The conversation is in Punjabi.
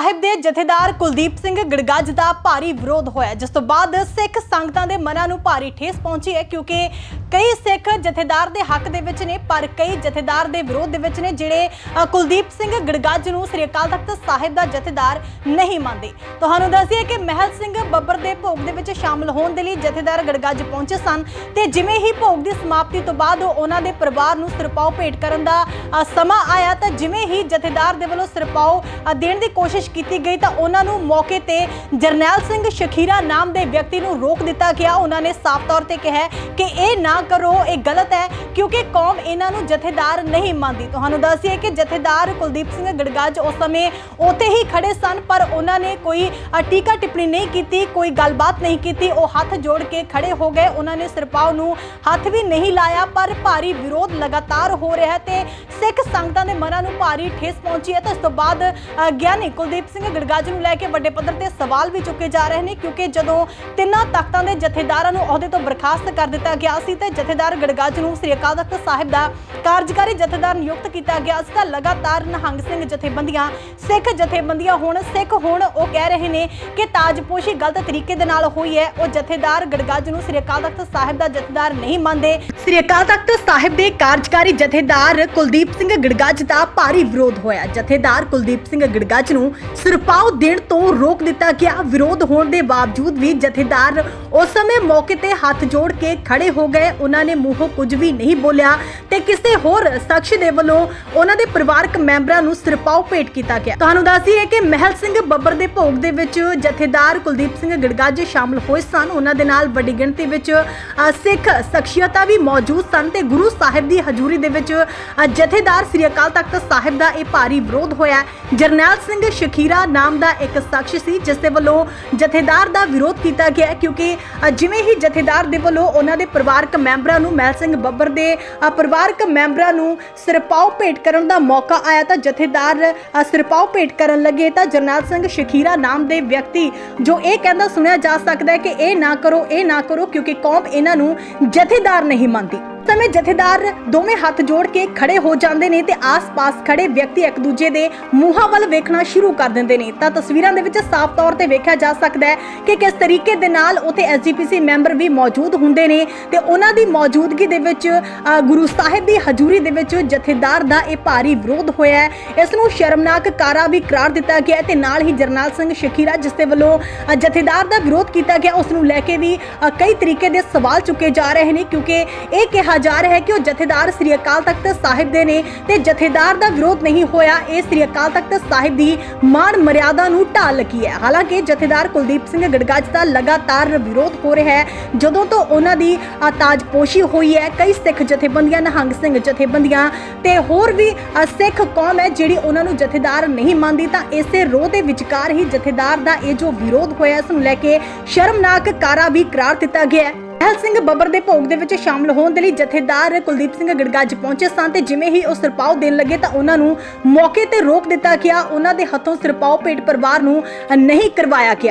ਸਾਹਿਬ ਦੇ ਜਥੇਦਾਰ ਕੁਲਦੀਪ ਸਿੰਘ ਗੜਗੱਜ ਦਾ ਭਾਰੀ ਵਿਰੋਧ ਹੋਇਆ ਜਿਸ ਤੋਂ ਬਾਅਦ ਸਿੱਖ ਸੰਗਤਾਂ ਦੇ ਮਨਾਂ ਨੂੰ ਭਾਰੀ ਠੇਸ ਪਹੁੰਚੀ ਹੈ ਕਿਉਂਕਿ ਕਈ ਸਿੱਖ ਜਥੇਦਾਰ ਦੇ ਹੱਕ ਦੇ ਵਿੱਚ ਨੇ, ਪਰ ਕਈ ਜਥੇਦਾਰ ਦੇ ਵਿਰੋਧ ਦੇ ਵਿੱਚ ਨੇ, ਜਿਹੜੇ ਕੁਲਦੀਪ ਸਿੰਘ ਗੜਗੱਜ ਨੂੰ ਸ੍ਰੀ ਅਕਾਲ ਤਖਤ ਸਾਹਿਬ ਦਾ ਜਥੇਦਾਰ ਨਹੀਂ ਮੰਨਦੇ। ਤੁਹਾਨੂੰ ਦੱਸੀਏ ਕਿ ਮਹਿਲ ਸਿੰਘ ਬੱਬਰ ਦੇ ਭੋਗ ਦੇ ਵਿੱਚ ਸ਼ਾਮਲ ਹੋਣ ਦੇ ਲਈ ਜਥੇਦਾਰ ਗੜਗੱਜ ਪਹੁੰਚੇ ਸਨ ਤੇ ਜਿਵੇਂ ਹੀ ਭੋਗ ਦੀ ਸਮਾਪਤੀ ਤੋਂ ਬਾਅਦ ਉਹਨਾਂ ਦੇ ਪਰਿਵਾਰ ਨੂੰ ਸਿਰਪਾਓ ਭੇਟ ਕਰਨ ਦਾ ਸਮਾਂ ਆਇਆ ਤਾਂ ਜਿਵੇਂ ਹੀ ਜਥੇਦਾਰ ਦੇ ਵੱਲੋਂ ਸਿਰਪਾਓ ਦੇਣ ਦੀ ਕੋਸ਼ਿਸ਼ ਕੀਤੀ ਗਈ ਤਾਂ ਉਹਨਾਂ ਨੂੰ ਮੌਕੇ ਤੇ ਜਰਨੈਲ ਸਿੰਘ ਸ਼ਖੀਰਾ ਨਾਮ ਦੇ ਵਿਅਕਤੀ ਨੂੰ ਰੋਕ ਦਿੱਤਾ ਗਿਆ। ਉਹਨਾਂ ਨੇ ਸਾਫ਼ ਤੌਰ ਤੇ ਕਿਹਾ ਕਿ ਇਹ ਨਾ ਕਰੋ, ਇਹ ਗਲਤ ਹੈ, ਕਿਉਂਕਿ ਕੌਮ ਇਹਨਾਂ ਨੂੰ ਜਥੇਦਾਰ ਨਹੀਂ ਮੰਨਦੀ। ਤੁਹਾਨੂੰ ਦੱਸੀਏ ਕਿ ਜਥੇਦਾਰ ਕੁਲਦੀਪ ਸਿੰਘ ਗੜਗੱਜ ਉਸ ਸਮੇਂ ਉੱਥੇ ਹੀ ਖੜੇ ਸਨ, ਪਰ ਉਹਨਾਂ ਨੇ ਕੋਈ ਟੀਕਾ ਟਿੱਪਣੀ ਨਹੀਂ ਕੀਤੀ, ਕੋਈ ਗੱਲਬਾਤ ਨਹੀਂ ਕੀਤੀ। ਉਹ ਹੱਥ ਜੋੜ ਕੇ ਖੜੇ ਹੋ ਗਏ। ਉਹਨਾਂ ਨੇ ਸਿਰਪਾਓ ਨੂੰ ਹੱਥ ਵੀ ਨਹੀਂ ਲਾਇਆ, ਪਰ ਭਾਰੀ ਵਿਰੋਧ ਲਗਾਤਾਰ ਹੋ ਰਿਹਾ ਤੇ ਸਿੱਖ ਸੰਗਤਾਂ ਦੇ ਮਨਾਂ ਨੂੰ ਭਾਰੀ ਠੇਸ ਪਹੁੰਚੀ ਹੈ। ਤਾਂ ਇਸ ਤੋਂ ਬਾਅਦ ਗਿਆਨੀ ਕੁਲਦੀਪ ਸਿੰਘ ਗੜਗਾਜ ਨੂੰ ਲੈ ਕੇ ਵੱਡੇ ਪੱਧਰ ਤੇ ਸਵਾਲ ਵੀ ਚੁੱਕੇ ਜਾ ਰਹੇ ਨੇ, ਕਿਉਂਕਿ ਜਦੋਂ ਤਿੰਨਾਂ ਤਖਤਾਂ ਦੇ ਜਥੇਦਾਰਾਂ ਨੂੰ ਅਹੁਦੇ ਤੋਂ ਬਰਖਾਸਤ ਕਰ ਦਿੱਤਾ ਗਿਆ ਸੀ, ਤੇ ਜਥੇਦਾਰ ਗੜਗੱਜ ਨੂੰ ਸ੍ਰੀ ਅਕਾਲ ਤਖਤ ਸਾਹਿਬ ਦਾ ਕਾਰਜਕਾਰੀ ਜਥੇਦਾਰ ਨਿਯੁਕਤ ਕੀਤਾ ਗਿਆ। ਸੀ ਤਾਂ ਲਗਾਤਾਰ ਨਿਹੰਗ ਸਿੰਘ ਜਥੇਬੰਦੀਆਂ, ਸਿੱਖ ਜਥੇਬੰਦੀਆਂ ਹੁਣ, ਸਿੱਖ ਹੁਣ ਉਹ ਕਹਿ ਰਹੇ ਨੇ ਕਿ ਤਾਜਪੋਸ਼ੀ ਗਲਤ ਤਰੀਕੇ ਦੇ ਨਾਲ ਹੋਈ ਹੈ। ਉਹ ਜਥੇਦਾਰ ਗੜਗੱਜ ਨੂੰ ਸ੍ਰੀ ਅਕਾਲ ਤਖਤ ਸਾਹਿਬ ਦਾ ਜਥੇਦਾਰ ਨਹੀਂ ਮੰਨਦੇ। ਸ੍ਰੀ ਅਕਾਲ ਤਖਤ ਸਾਹਿਬ ਦੇ ਕਾਰਜਕਾਰੀ ਜਥੇਦਾਰ ਕੁਲਦੀਪ ਸਿੰਘ ਗੜਗੱਜ ਦਾ ਭਾਰੀ ਵਿਰੋਧ ਹੋਇਆ। ਜਥੇਦਾਰ ਕੁਲਦੀਪ ਸਿੰਘ ਗੜਗਾਜ ਨੂੰ ਸਿਰਪਾਓ ਦੇਣ ਤੋਂ ਰੋਕ ਦਿੱਤਾ ਗਿਆ। ਵਿਰੋਧ ਹੋਣ ਦੇ ਬਾਵਜੂਦ ਵੀ ਜਥੇਦਾਰ ਉਸ ਸਮੇਂ ਮੌਕੇ ਤੇ ਹੱਥ ਜੋੜ ਕੇ ਖੜੇ ਹੋ ਗਏ। ਉਹਨਾਂ ਨੇ ਮੂੰਹੋਂ ਕੁਝ ਵੀ ਨਹੀਂ ਬੋਲਿਆ ਤੇ ਕਿਸੇ ਹੋਰ ਸ਼ਖਸ ਦੇ ਵੱਲੋਂ ਉਹਨਾਂ ਦੇ ਪਰਿਵਾਰਕ ਮੈਂਬਰਾਂ ਨੂੰ ਸਿਰਪਾਓ ਭੇਟ ਕੀਤਾ ਗਿਆ। ਤੁਹਾਨੂੰ ਦੱਸਦੀ ਹੈ ਕਿ ਮਹਿਲ ਸਿੰਘ ਬੱਬਰ ਦੇ ਭੋਗ ਦੇ ਵਿੱਚ ਜਥੇਦਾਰ ਕੁਲਦੀਪ ਸਿੰਘ ਗੜਗੱਜ ਸ਼ਾਮਲ ਹੋਏ ਸਨ। ਉਹਨਾਂ ਦੇ ਨਾਲ ਵੱਡੀ ਗਿਣਤੀ ਵਿੱਚ ਸਿੱਖ ਸ਼ਖਸੀਅਤਾਂ ਵੀ ਮੌਜੂਦ ਸਨ ਤੇ ਗੁਰੂ ਸਾਹਿਬ ਦੀ ਹਜ਼ੂਰੀ ਦੇ ਵਿੱਚ ਜਥੇਦਾਰ ਸ੍ਰੀ ਅਕਾਲ ਤਖਤ ਸਾਹਿਬ ਦਾ ਇਹ ਭਾਰੀ ਵਿਰੋਧ ਹੋਇਆ। ਜਰਨੈਲ ਸਿੰਘ ਸ਼ਖੀਰਾ ਨਾਮ ਦਾ ਇੱਕ ਸ਼ਖਸ ਸੀ, ਜਿਸ ਦੇ ਵੱਲੋਂ ਜਥੇਦਾਰ ਦਾ ਵਿਰੋਧ ਕੀਤਾ ਗਿਆ ਕਿਉਂਕਿ ਜਿਵੇਂ ਹੀ ਜਥੇਦਾਰ ਦੇ ਵੱਲੋਂ ਉਹਨਾਂ ਦੇ ਪਰਿਵਾਰਕ ਮੈਂਬਰਾਂ ਨੂੰ ਮਹਿਲ ਸਿੰਘ ਬੱਬਰ ਦੇ ਪਰਿਵਾਰਕ ਮੈਂਬਰਾਂ ਨੂੰ ਸਿਰਪਾਓ ਭੇਟ ਕਰਨ ਦਾ ਮੌਕਾ ਆਇਆ ਤਾਂ ਜਥੇਦਾਰ ਅ, ਸਿਰਪਾਓ ਭੇਟ ਕਰਨ ਲੱਗੇ ਤਾਂ ਜਰਨੈਲ ਸਿੰਘ ਸ਼ਖੀਰਾ ਨਾਮ ਦੇ ਵਿਅਕਤੀ ਜੋ ਇਹ ਕਹਿੰਦਾ ਸੁਣਿਆ ਜਾ ਸਕਦਾ ਹੈ ਕਿ ਇਹ ਨਾ ਕਰੋ ਇਹ ਨਾ ਕਰੋ ਕਿਉਂਕਿ ਕੌਮ ਇਹਨਾਂ ਨੂੰ ਜਥੇਦਾਰ ਨਹੀਂ ਮੰਨਦੀ। ਸਮੇਂ ਜਥੇਦਾਰ ਦੋਵੇਂ ਹੱਥ ਜੋੜ ਕੇ ਖੜੇ ਹੋ ਜਾਂਦੇ ਨੇ ਤੇ ਆਸ-ਪਾਸ ਖੜੇ ਵਿਅਕਤੀ ਇੱਕ ਦੂਜੇ ਦੇ ਮੂੰਹਾਂ ਵੱਲ ਵੇਖਣਾ ਸ਼ੁਰੂ ਕਰ ਦਿੰਦੇ ਨੇ। ਤਾਂ ਤਸਵੀਰਾਂ ਦੇ ਵਿੱਚ ਸਾਫ਼ ਤੌਰ ਤੇ ਵੇਖਿਆ ਜਾ ਸਕਦਾ ਹੈ ਕਿ ਕਿਸ ਤਰੀਕੇ ਦੇ ਨਾਲ ਉੱਥੇ ਐਸਜੀਪੀਸੀ ਮੈਂਬਰ ਵੀ ਮੌਜੂਦ ਹੁੰਦੇ ਨੇ ਤੇ ਉਹਨਾਂ ਦੀ ਮੌਜੂਦਗੀ ਦੇ ਵਿੱਚ ਗੁਰੂ ਸਾਹਿਬ ਦੀ ਹਜ਼ੂਰੀ ਦੇ ਵਿੱਚ ਜਥੇਦਾਰ ਦਾ ਇਹ ਭਾਰੀ ਵਿਰੋਧ ਹੋਇਆ ਹੈ। ਇਸ ਨੂੰ ਸ਼ਰਮਨਾਕ ਕਾਰਾ ਵੀ ਕਰਾਰ ਦਿੱਤਾ ਗਿਆ ਤੇ ਨਾਲ ਹੀ ਜਰਨੈਲ ਸਿੰਘ ਸ਼ਖੀਰਾ, ਜਿਸ ਦੇ ਵੱਲੋਂ ਜਥੇਦਾਰ ਦਾ ਵਿਰੋਧ ਕੀਤਾ ਗਿਆ, ਉਸ ਨੂੰ ਲੈ ਕੇ ਵੀ ਕਈ ਤਰੀਕੇ ਦੇ ਸਵਾਲ ਚੁੱਕੇ ਜਾ ਰਹੇ ਨੇ ਕਿਉਂਕਿ ਇਹ ਕਿਹਾ ਜਾ ਰਿਹਾ ਹੈ ਕਿ ਉਹ ਜਥੇਦਾਰ ਸ੍ਰੀ ਅਕਾਲ ਤਖਤ ਸਾਹਿਬ ਦੇ ਨੇ ਤੇ ਜਥੇਦਾਰ ਦਾ ਵਿਰੋਧ ਨਹੀਂ ਹੋਇਆ। ਇਹ ਸ੍ਰੀ ਅਕਾਲ ਤਖਤ ਸਾਹਿਬ ਦੀ ਮਾਣ ਮਰਿਆਦਾ ਨੂੰ ਢਾਲ ਲੱਗੀ ਹੈ। ਹਾਲਾਂਕਿ ਜਥੇਦਾਰ ਕੁਲਦੀਪ ਸਿੰਘ ਗੜਗੱਜ ਦਾ ਲਗਾਤਾਰ ਵਿਰੋਧ ਹੋ ਰਿਹਾ ਹੈ। ਜਦੋਂ ਤੋਂ ਉਹਨਾਂ ਦੀ ਤਾਜਪੋਸ਼ੀ ਹੋਈ ਹੈ, ਕਈ ਸਿੱਖ ਜਥੇਬੰਦੀਆਂ, ਨਿਹੰਗ ਸਿੰਘ ਜਥੇਬੰਦੀਆਂ ਤੇ ਹੋਰ ਵੀ ਸਿੱਖ ਕੌਮ ਹੈ ਜਿਹੜੀ ਉਹਨਾਂ ਨੂੰ ਜਥੇਦਾਰ ਨਹੀਂ ਮੰਨਦੀ, ਤਾਂ ਇਸੇ ਰੋਹ ਦੇ ਵਿਚਕਾਰ ਹੀ ਜਥੇਦਾਰ ਦਾ ਇਹ ਜੋ ਵਿਰੋਧ ਹੋਇਆ, ਇਸ ਨੂੰ ਲੈ ਕੇ ਸ਼ਰਮਨਾਕ ਕਾਰਾ ਵੀ ਕਰਾਰ ਦਿੱਤਾ ਗਿਆ ਹੈ। ਮਹਿਲ ਸਿੰਘ ਬੱਬਰ ਦੇ ਭੋਗ ਦੇ ਵਿੱਚ ਸ਼ਾਮਲ ਹੋਣ ਦੇ ਲਈ ਜਥੇਦਾਰ ਕੁਲਦੀਪ ਸਿੰਘ ਗੜਗੱਜ ਪਹੁੰਚੇ ਸਨ ਤੇ ਜਿਵੇਂ ਹੀ ਉਹ ਸਿਰਪਾਓ ਦੇਣ ਲੱਗੇ ਤਾਂ ਉਹਨਾਂ ਨੂੰ ਮੌਕੇ ਤੇ ਰੋਕ ਦਿੱਤਾ ਗਿਆ। ਉਹਨਾਂ ਦੇ ਹੱਥੋਂ ਸਿਰਪਾਓ ਭੇਟ ਪਰਿਵਾਰ ਨੂੰ ਨਹੀਂ ਕਰਵਾਇਆ ਗਿਆ।